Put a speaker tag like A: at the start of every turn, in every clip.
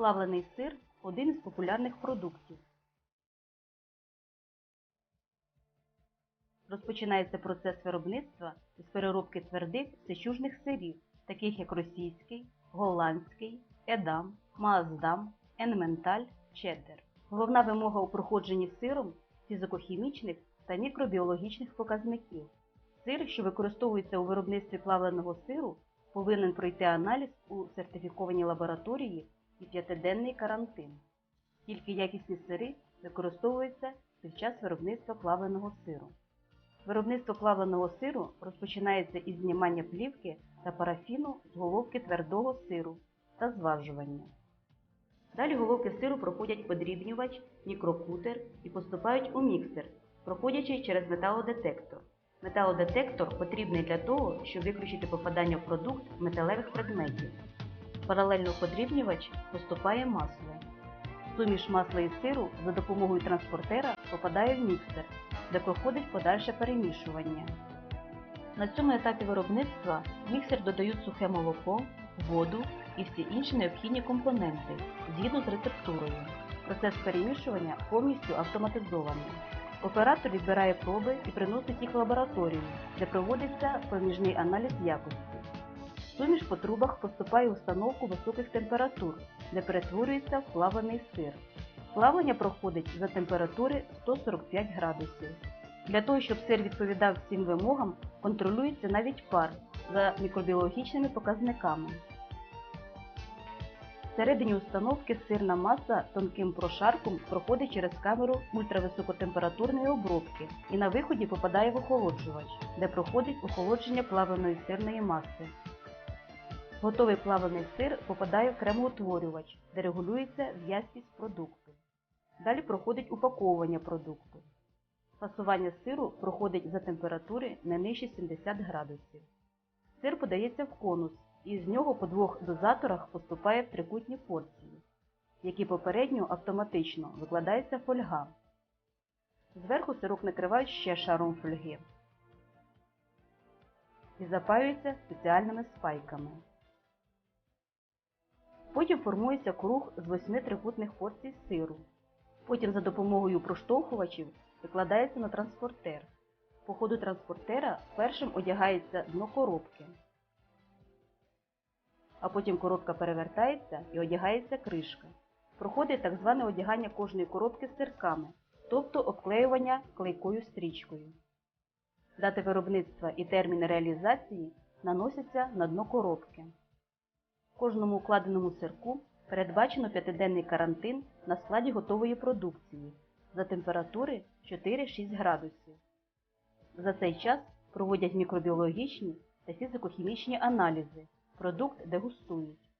A: Плавлений сир один із популярних продуктів. Розпочинається процес виробництва з переробки твердих сечужних сирів, таких як російський, голландський, едам, мааздам, енменталь, чеддер. Головна вимога у проходженні сиром фізико-хімічних та мікробіологічних показників. Сир, що використовується у виробництві плавленого сиру, повинен пройти аналіз у сертифікованій лабораторії і п'ятиденний карантин. Тільки якісні сири використовуються під час виробництва плавленого сиру. Виробництво плавленого сиру розпочинається із знімання плівки та парафіну з головки твердого сиру та зважування. Далі головки сиру проходять подрібнювач, мікрокутер і поступають у міксер, проходячи через металодетектор. Металодетектор потрібний для того, щоб виключити попадання в продукт металевих предметів. Паралельно в подрібнювач поступає масло. Суміш масла і сиру за допомогою транспортера попадає в міксер, де проходить подальше перемішування. На цьому етапі виробництва міксер додають сухе молоко, воду і всі інші необхідні компоненти згідно з рецептурою. Процес перемішування повністю автоматизований. Оператор відбирає проби і приносить їх в лабораторію, де проводиться проміжний аналіз якості. Суміш по трубах поступає у установку високих температур, де перетворюється в плавлений сир. Плавлення проходить за температури 145 градусів. Для того, щоб сир відповідав всім вимогам, контролюється навіть пар за мікробіологічними показниками. Всередині установки сирна маса тонким прошарком проходить через камеру ультрависокотемпературної обробки і на виході попадає в охолоджувач, де проходить охолодження плавленої сирної маси. Готовий плавлений сир попадає в кремоутворювач, де регулюється в'язкість продукту. Далі проходить упаковування продукту. Фасування сиру проходить за температури не нижче 70 градусів. Сир подається в конус, і з нього по двох дозаторах поступає в трикутні порції, які попередньо автоматично викладається фольга. Зверху сирок накривають ще шаром фольги і запаюється спеціальними спайками. Потім формується круг з восьми трикутних порцій сиру. Потім за допомогою проштовхувачів викладається на транспортер. По ходу транспортера першим одягається дно коробки, а потім коробка перевертається і одягається кришка. Проходить так зване одягання кожної коробки сирками, тобто обклеювання клейкою стрічкою. Дати виробництва і термін реалізації наносяться на дно коробки. Кожному укладеному сирку передбачено п'ятиденний карантин на складі готової продукції за температури 4-6 градусів. За цей час проводять мікробіологічні та фізико-хімічні аналізи, продукт дегустують.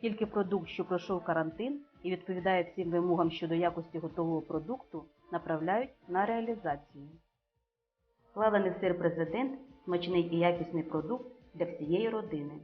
A: Тільки продукт, що пройшов карантин і відповідає всім вимогам щодо якості готового продукту, направляють на реалізацію. Плавлений сир президент смачний і якісний продукт для всієї родини.